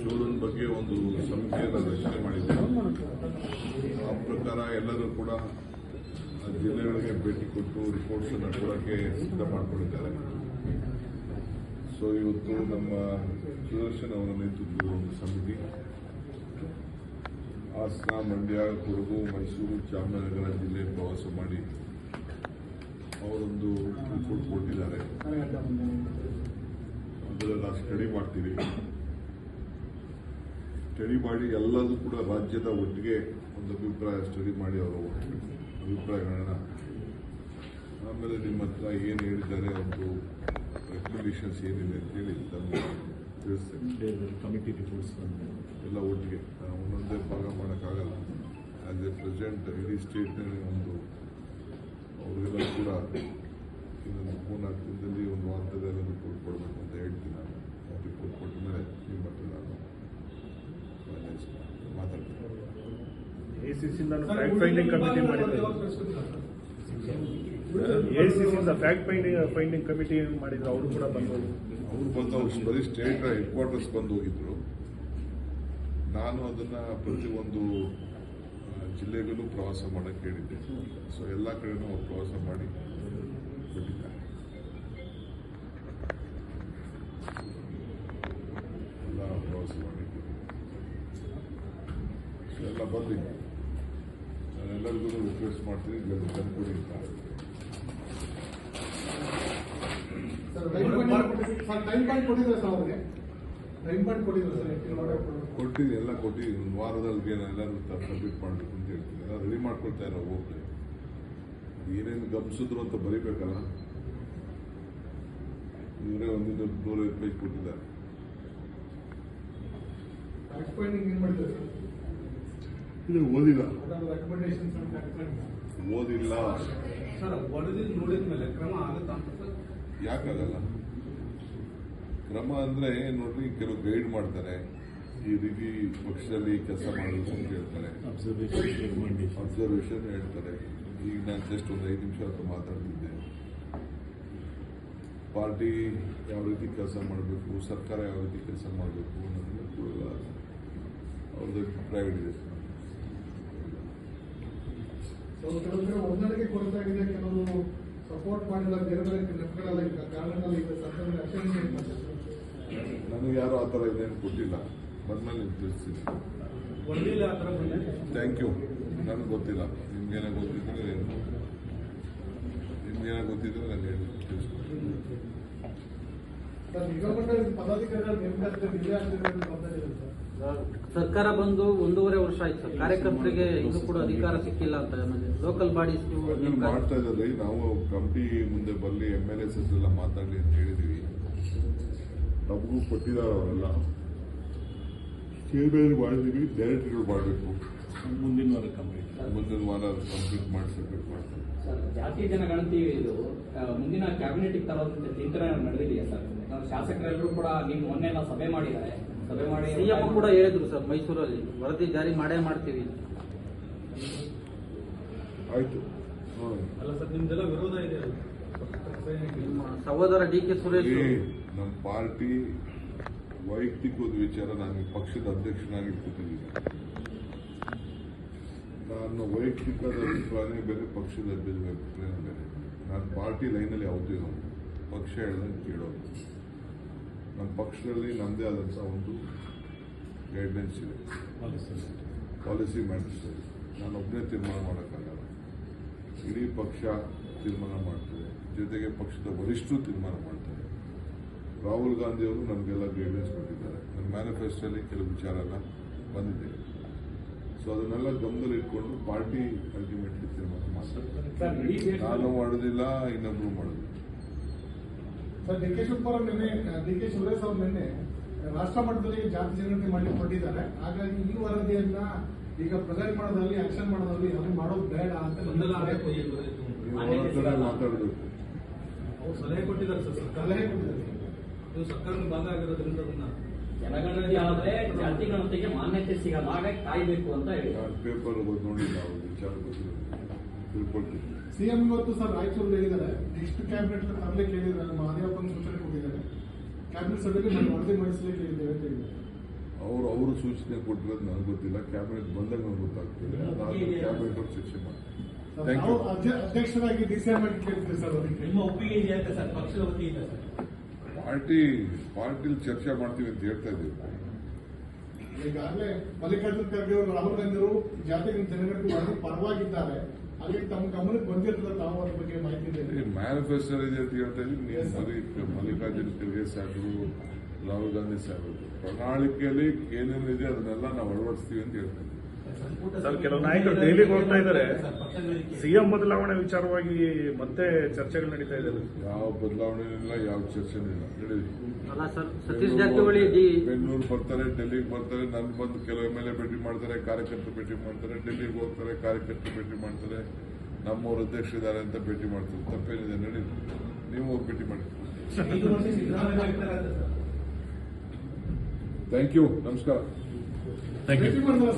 ಶಿವನ ಬಗ್ಗೆ ಒಂದು ಸಮಿತಿಯನ್ನು ರಚನೆ ಮಾಡಿದ್ದೇವೆ ಆ ಪ್ರಕಾರ ಎಲ್ಲರೂ ಕೂಡ ಜಿಲ್ಲೆಗಳಿಗೆ ಭೇಟಿ ಕೊಟ್ಟು ರಿಪೋರ್ಟ್ಸ್ ಅನ್ನು ಕೊಡೋಕ್ಕೆ ಸಿದ್ಧ ಮಾಡಿಕೊಂಡಿದ್ದಾರೆ. ಸೊ ಇವತ್ತು ನಮ್ಮ ಸುದರ್ಶನ್ ಅವರ ನೇತೃತ್ವದ ಒಂದು ಸಮಿತಿ, ಹಾಸನ, ಮಂಡ್ಯ, ಕೊಡಗು, ಮೈಸೂರು ಚಾಮರಾಜನಗರ ಜಿಲ್ಲೆ ಪ್ರವಾಸ ಮಾಡಿ ಅವರೊಂದು ರಿಪೋರ್ಟ್ ಕೊಟ್ಟಿದ್ದಾರೆ. ಅದರಲ್ಲಿ ನಾವು ಸ್ಟಡಿ ಮಾಡ್ತೀವಿ. ಸ್ಟಡಿ ಮಾಡಿ ಎಲ್ಲದೂ ಕೂಡ ರಾಜ್ಯದ ಒಟ್ಟಿಗೆ ಒಂದು ಅಭಿಪ್ರಾಯ ಸ್ಟಡಿ ಮಾಡಿ ಅವರು ಅಭಿಪ್ರಾಯಗಳನ್ನ. ಆಮೇಲೆ ನಿಮ್ಮ ಹತ್ರ ಏನು ಹೇಳಿದ್ದಾರೆ ಒಂದು ರೆಕಮೆಂಡೇಶನ್ಸ್ ಏನಿದೆ ಅಂತೇಳಿ ಹೇಳಿ ತಿಳಿಸ್ತೇನೆ. ಕಮಿಟಿ ರಿಪೋರ್ಟ್ಸ್ ಎಲ್ಲ ಒಟ್ಟಿಗೆ. ಒಂದೊಂದೇ ಭಾಗ ಮಾಡೋಕ್ಕಾಗಲ್ಲ. ಆ್ಯಸ್ ಎ ಪ್ರೆಸೆಂಟ್ ಇಡೀ ಸ್ಟೇಟ್ನಲ್ಲಿ ಒಂದು ಅವರಿಗೆಲ್ಲ ಕೂಡ ಇನ್ನೊಂದು ಮೂರ್ನಾಲ್ಕು ದಿನದಲ್ಲಿ ಒಂದು ವಾರದಲ್ಲಿ ಎಲ್ಲ ಕೊಟ್ಟು ಕೊಡಬೇಕು ಅಂತ ಹೇಳ್ತೀನಿ ನಾನು. ರಿಪೋರ್ಟ್ ಕೊಟ್ಟ ಮೇಲೆ ನಿಮ್ಮ ಹತ್ರ ನಾನು finalize ಸಿ ಸಿಯಿಂದ ಫ್ಯಾಕ್ಟ್ ಫೈಂಡಿಂಗ್ ಕಮಿಟಿ ಮಾಡಿದ್ರು ಎಸಿಸಿಂದ ಫ್ಯಾಕ್ಟ್ ಫೈಂಡಿಂಗ್ ಫೈಂಡಿಂಗ್ ಕಮಿಟಿ ಮಾಡಿದ್ರು? ಅವರು ಕೂಡ ಬಂದು ಅವರು ಬಂದು ಅವ್ರು ಬರೀ ಸ್ಟೇಟ್ ಹೆಡ್ ಕ್ವಾರ್ಟರ್ಸ್ ಬಂದು ಹೋಗಿದ್ರು. ನಾನು ಅದನ್ನ ಪ್ರತಿಯೊಂದು ಒಂದು ಜಿಲ್ಲೆಗಳು ಪ್ರವಾಸ ಮಾಡಕ್ಕೆ ಹೇಳಿದ್ದೆ. ಸೊ ಎಲ್ಲ ಕಡೆನೂ ಅವ್ರು ಪ್ರವಾಸ ಮಾಡಿ ಕೊಟ್ಟಿದ್ದಾರೆ ಎಲ್ಲ ಪ್ರವಾಸ ಮಾಡಿ ಸೊ ಎಲ್ಲ ನಾನು ಎಲ್ಲರಿಗೂ ರಿಕ್ವೆಸ್ಟ್ ಮಾಡ್ತೀನಿ ಜಲ್ದಿ ತಂದುಕೊಡಿ ಅಂತ. Sir time point time sir ಅವರಿಗೆ? ಟೈಮ್ ಪಾಯಿಂಟ್ ಕೊಟ್ಟಿದ್ರೆ ಸರ್ ಕೊಟ್ಟಿದ್ದೀನಿ ಎಲ್ಲ ಕೊಟ್ಟಿದ್ದೀನಿ. ಒಂದು ವಾರದಲ್ಲಿ ಎಲ್ಲರೂ ಸಬ್ಮಿಟ್ ಮಾಡಬೇಕು ಅಂತ ಹೇಳ್ತೀನಿ ಎಲ್ಲ ರೆಡಿ ಮಾಡ್ಕೊಳ್ತಾ ಇರೋ ಹೋಗಿ ಏನೇನು ಗಮನಿಸಿದ್ರು ಅಂತ ಬರೀಬೇಕಲ್ಲ? ಇವರೇ ಒಂದಿನ ನೂರೈವತ್ತು ಪೇಜ್ ಕೊಟ್ಟಿದ್ದಾರೆ ಫ್ಯಾಕ್ಟ್ ಫೈಂಡಿಂಗ್ ಏನ್ ಮಾಡಿದ್ದಾರೆ ಸರ್ ಇದು ಓದಿಲ್ಲ. ಓದಿಲ್ಲ. ಸರ್ ವರದಿ ನೋಡಿದ ಮೇಲೆ ಕ್ರಮ ಆಗುತ್ತಾ ಅಂತ ಸರ್? ಯಾಕಾಗಲ್ಲ ಕ್ರಮ ಅಂದ್ರೆ ನೋಡ್ರಿ ಕೆಲವು ಗೈಡ್ ಮಾಡ್ತಾರೆ. ಈ ರೀತಿ ಪಕ್ಷದಲ್ಲಿ ಕೆಲಸ ಮಾಡಬೇಕು ಅಂತ ಹೇಳ್ತಾರೆ. ಅಬ್ಸರ್ವೇಷನ್ ಹೇಳ್ತಾರೆ. ಈಗ ನಾನು ಜಸ್ಟ್ ಒಂದು ಐದು ನಿಮಿಷ ಹತ್ರ ಮಾತಾಡ್ತಿದ್ದೆ. ಪಾರ್ಟಿ ಯಾವ ರೀತಿ ಕೆಲಸ ಮಾಡಬೇಕು ಸರ್ಕಾರ ಯಾವ ರೀತಿ ಕೆಲಸ ಮಾಡಬೇಕು ಅನ್ನೋದನ್ನ ಕೂಡ ಅವ್ರದ್ದು ಪ್ರೈವೇಟ್ ಇದೆ ಸೊ ಕೆಲವು ಕಡೆ ಹೊಂದಾಣಿಕೆ ಕೊರತೆ ಆಗಿದೆ ಕೆಲವರು ಸಪೋರ್ಟ್ ಮಾಡಿಲ್ಲ ಬೇರೆ ಬೇರೆ ನೆಪಗಳೆಲ್ಲ ಈಗ ಕಾರಣಗಳೆಲ್ಲ ಇದೆ ಸರ್ಕಾರದ ಆಕ್ಷನ್ ಏನ್ ನನಗೆ ಯಾರು ಆ ಥರ ಇದೇನು ಕೊಟ್ಟಿಲ್ಲ ಬಂದ್ಮೇಲೆ ತಿಳಿಸ್ತೀನಿ. ಥ್ಯಾಂಕ್ ಯು ನನಗೆ ಗೊತ್ತಿಲ್ಲ. ನಿಮ್ಗೇನೋ ಗೊತ್ತಿದ್ರೆ ಏನು ನಿಮ್ಗೇನೋ ಗೊತ್ತಿದ್ರೆ ನಾನು ಹೇಳಿ ಮಂಡಳಿ ಪದಾಧಿಕಾರಿಗಳ ನೇಮಕಾತಿ ಸರ್ಕಾರ ಬಂದು ಒಂದೂವರೆ ವರ್ಷ ಆಯ್ತು. ಸರ್ ಕಾರ್ಯಕರ್ತರಿಗೆ ಇನ್ನೂ ಕೂಡ ಅಧಿಕಾರ ಸಿಕ್ಕಿಲ್ಲ ಅಂತ ಲೋಕಲ್ ಬಾಡೀಸ್ ಮಾಡ್ತಾ ಇದ್ದಾರೆ ನಾವು ಕಮಿಟಿ ಮುಂದೆ ಬರಲಿ ಎಂ ಎಲ್ ಎಸ್ ಎಲ್ಲ ಮಾತಾಡಲಿ ಅಂತ ಹೇಳಿದೀವಿ. ನಮಗೂ ಕೊಟ್ಟಿದ್ದಾರೆ ಅವರೆಲ್ಲ. ಚೇರ್ಮನ್ ಮಾಡಿದೀವಿ ಡೈರೆಕ್ಟ್ಗಳು ಮಾಡಬೇಕು. ಮುಂದಿನ ವಾರ ಕಂಪ್ಲೀಟ್ ಮುಂದಿನ ವಾರ ಕಂಪ್ಲೀಟ್ ಮಾಡಿಸಬೇಕು ಮಾಡ್ತಾರೆ ಜನ ಗಣತಿ ಜನಗಣತಿ ಇದು ಮುಂದಿನ ಕ್ಯಾಬಿನೆಟ್ ತರೋದಂತ ಚಿಂತನೆ ನಡೆದಿದೆಯಾ ಸರ್? ಶಾಸಕರೆಲ್ಲರೂ ಕೂಡ ನೀವು ಮೊನ್ನೆ ಎಲ್ಲ ಸಭೆ ಮಾಡಿದ್ದಾರೆ. ಸಭೆ ಮಾಡಿ ಸಿಎಂ ಕೂಡ ಹೇಳಿದ್ರು ಸರ್ ಮೈಸೂರಲ್ಲಿ ವರದಿ ಜಾರಿ ಮಾಡೇ ಮಾಡ್ತೀವಿ. ಆಯ್ತು. ಅಲ್ಲ ಸರ್ ನಿಮ್ದೆಲ್ಲ ವಿರೋಧ ಇದೆ ನಿಮ್ಮ ಸಹೋದರ ಡಿ ಕೆ ಸುರೇಶ್ ನಮ್ಮ ಪಾರ್ಟಿ ವೈಯಕ್ತಿಕವಾದ ವಿಚಾರ ನಾನು ಪಕ್ಷದ ಅಧ್ಯಕ್ಷನಾಗಿ ಕೂತಿದ್ದೀನಿ ನಾನು ವೈಯಕ್ತಿಕ ಅಭಿಪ್ರಾಯ ಬೇರೆ ಪಕ್ಷದ ಅಭಿಪ್ರಾಯ ಬೇರೆ. ನಾನು ಪಾರ್ಟಿ ಲೈನಲ್ಲಿ ಯಾವುದೂ ಇರೋದು ಪಕ್ಷ ಹೇಳೋದು ಕೇಳೋದು. ನಮ್ಮ ಪಕ್ಷದಲ್ಲಿ ನಮ್ಮದೇ ಆದಂಥ ಒಂದು ಗೈಡ್ಲೈನ್ಸ್ ಇದೆ. ಪಾಲಿಸಿ ಮ್ಯಾಟರ್ಸ್ ನಾನು ಒಬ್ಬನೇ ತೀರ್ಮಾನ ಮಾಡೋಕ್ಕಾಗಲ್ಲ. ಇಡೀ ಪಕ್ಷ ತೀರ್ಮಾನ ಮಾಡ್ತದೆ. ಜೊತೆಗೆ ಪಕ್ಷದ ವರಿಷ್ಠರು ತೀರ್ಮಾನ ಮಾಡ್ತಾರೆ. ರಾಹುಲ್ ಗಾಂಧಿಯವರು ನಮಗೆಲ್ಲ ಗೈಡ್ಲೈನ್ಸ್ ಕೊಟ್ಟಿದ್ದಾರೆ. ನನ್ನ ಮ್ಯಾನಿಫೆಸ್ಟೋಲ್ಲಿ ಕೆಲವು ವಿಚಾರ ಎಲ್ಲ ಬಂದಿದೆ. ಸೊ ಅದನ್ನೆಲ್ಲ ಗಮನದಲ್ಲಿ ಇಟ್ಕೊಂಡು ಪಾರ್ಟಿ ಅಲ್ಟಿಮೇಟ್ಲಿ ತೀರ್ಮಾನ ಮಾಡ್ತಾರೆ. ನಾನು ಮಾಡೋದಿಲ್ಲ ಇನ್ನೊಬ್ರು ಮಾಡೋದಿಲ್ಲ. ಸರ್ ಡಿ ಕೆ ಶಿವಕುಮಾರ್ ನಿನ್ನೆ ಡಿ ಕೆ ಸುರೇಶ್ ಅವರು ನಿನ್ನೆ ರಾಷ್ಟ್ರ ಮಟ್ಟದಲ್ಲಿ ಜಾತಿ ಜನಗಣತಿ ಮಾಡಿ ಕೊಟ್ಟಿದ್ದಾರೆ ಹಾಗಾಗಿ ಈ ವರದಿಯನ್ನ ಈಗ ಪ್ರೆಸೆಂಟ್ ಮಾಡೋದ್ರಲ್ಲಿ ಆಕ್ಷನ್ ಮಾಡೋದ್ರಲ್ಲಿ ಯಾರು ಮಾಡೋದು ಬೇಡ ಅಂತ ಅವ್ರ ಸಲಹೆ ಕೊಟ್ಟಿದ್ದಾರೆ ಸರ್ ಸರ್ಕಾರ. ಸಲಹೆ ಕೊಟ್ಟಿದ್ದಾರೆ. ನೀವು ಸರ್ಕಾರದ ಭಾಗ ಆಗಿರೋದ್ರಿಂದ ಅದನ್ನ ಜನಗಣತಿ ಆದ್ರೆ ಜಾತಿ ಗಣತಿಗೆ ಮಾನ್ಯತೆ ಸಿಗಲ್ಲ ಹಾಗಾಗಿ ಕಾಯ್ಬೇಕು ಅಂತ ಹೇಳಿ ಪೇಪರ್ ನೋಡಿಲ್ಲ ಅವ್ರ ವಿಚಾರ ತಿಳ್ಕೊಳ್ತೀನಿ. ಸಿಎಂ ಇವತ್ತು ಸರ್ ರಾಯಚೂರು ಹೇಳಿದ್ದಾರೆ. ನೆಕ್ಸ್ಟ್ ಕ್ಯಾಬಿನೆಟ್ ತರಲೇ ಕೇಳಿದ್ದಾರೆ ನಮ್ಮ ಮಹದೇವಪ್ಪನ ಸೂಚನೆ ಕೊಟ್ಟಿದ್ದಾರೆ. ಕ್ಯಾಬಿನೆಟ್ ಸಭೆಗೆ ನಾನು ವರದಿ ಮಾಡಿಸಲಿಕ್ಕೆ ಹೇಳಿದ್ದೇವೆ ಅಂತ ಹೇಳಿದ್ದಾರೆ. ಅವರು ಅವರು ಸೂಚನೆ ಕೊಟ್ಟಿರೋದು ನನಗೆ ಗೊತ್ತಿಲ್ಲ. ಕ್ಯಾಬಿನೆಟ್ ಬಂದಾಗ ನನಗೆ ಗೊತ್ತಾಗ್ತದೆ. ಅದಾದ್ಮೇಲೆ ಕ್ಯಾಬಿನೆಟ್ ಅವ್ರು ಚರ್ಚೆ ಮಾಡಿ ಥ್ಯಾಂಕ್ ನಾವು ಯು ಅಧ್ಯ- ಅಧ್ಯಕ್ಷರಾಗಿ ಡಿ ಸಿ ಎಂ ಆಗಿ ಕೇಳ್ತೀವಿ ಸರ್ ಅದಕ್ಕೆ. ನಿಮ್ಮ ಒಪ್ಪಿಗೆ ಇದೆ ಅಂತ ಸರ್ ಪಕ್ಷದ ವತಿಯಿಂದ ಸರ್. ಪಾರ್ಟಿ ಪಾರ್ಟಿಲಿ ಚರ್ಚೆ ಮಾಡ್ತೀವಿ ಅಂತ ಹೇಳ್ತಾ ಇದ್ದೀವಿ. ಈಗಾಗಲೇ ಮಲ್ಲಿಕಾರ್ಜುನ್ ಖರ್ಗೆ ಅವರು ರಾಹುಲ್ ಗಾಂಧಿ ಅವರು ಜಾತಿಗೆ ಜನಗಣತಿ ಪರವಾಗಿದ್ದಾರೆ. ಹಾಗಾಗಿ ತಮ್ಮ ಗಮನಕ್ಕೆ ಬಂದಿರ್ತದೆ ತಾವು ಅದ್ರ ಬಗ್ಗೆ ಮಾಹಿತಿ ಇದೆ. ಮ್ಯಾನಿಫೆಸ್ಟೋ ಇದೆ ಅಂತ ಹೇಳ್ತಾ ಇದ್ದೀವಿ ನೀವು ಮಲ್ಲಿ ಮಲ್ಲಿಕಾರ್ಜುನ ಖರ್ಗೆ ಸಾಹೇಬರು ರಾಹುಲ್ ಗಾಂಧಿ ಸಾಹೇಬರು ಪ್ರಣಾಳಿಕೆಯಲ್ಲಿ ಏನೇನಿದೆ ಅದನ್ನೆಲ್ಲ ನಾವು ಅಳವಡಿಸ್ತೀವಿ ಅಂತ ಹೇಳ್ತಾ ಇದ್ದೀವಿ ಸರ್ ಕೆಲವು ನಾಯಕರು ದೆಹಲಿಗೆ ಹೋಗ್ತಾ ಇದ್ದಾರೆ. ಸಿಎಂ ಬದಲಾವಣೆ ವಿಚಾರವಾಗಿ ಮತ್ತೆ ಚರ್ಚೆಗಳು ನಡೀತಾ ಇದೆ. ಯಾವ ಬದಲಾವಣೆ ಇಲ್ಲ ಯಾವ ಚರ್ಚೆ ಇಲ್ಲ. ಡಿ ಬೆಂಗಳೂರು ಬರ್ತಾರೆ ಡೆಲ್ಲಿಗೆ ಬರ್ತಾರೆ ನನ್ ಬಂದು ಕೆಲವು ಎಂ ಎಲ್ ಎ ಭೇಟಿ ಮಾಡ್ತಾರೆ ಕಾರ್ಯಕರ್ತರು ಭೇಟಿ ಮಾಡ್ತಾರೆ ಡೆಲ್ಲಿಗೆ ಹೋಗ್ತಾರೆ ಕಾರ್ಯಕರ್ತರು ಭೇಟಿ ಮಾಡ್ತಾರೆ ನಮ್ಮವರು ಅಧ್ಯಕ್ಷ ಇದ್ದಾರೆ ಅಂತ ಭೇಟಿ ಮಾಡ್ತಾರೆ. ತಪ್ಪೇನಿದೆ ನಡೀಲಿ. ನೀವು ಹೋಗಿ ಭೇಟಿ ಮಾಡಿ ಐದು ವರ್ಷ ಸಿದ್ದರಾಮಯ್ಯ ಇರ್ತಾರೆ ಅಂತ ಸರ್ ಥ್ಯಾಂಕ್ ಯು ನಮಸ್ಕಾರ ಭೇಟಿ ಮಾಡಿದ್ರೆ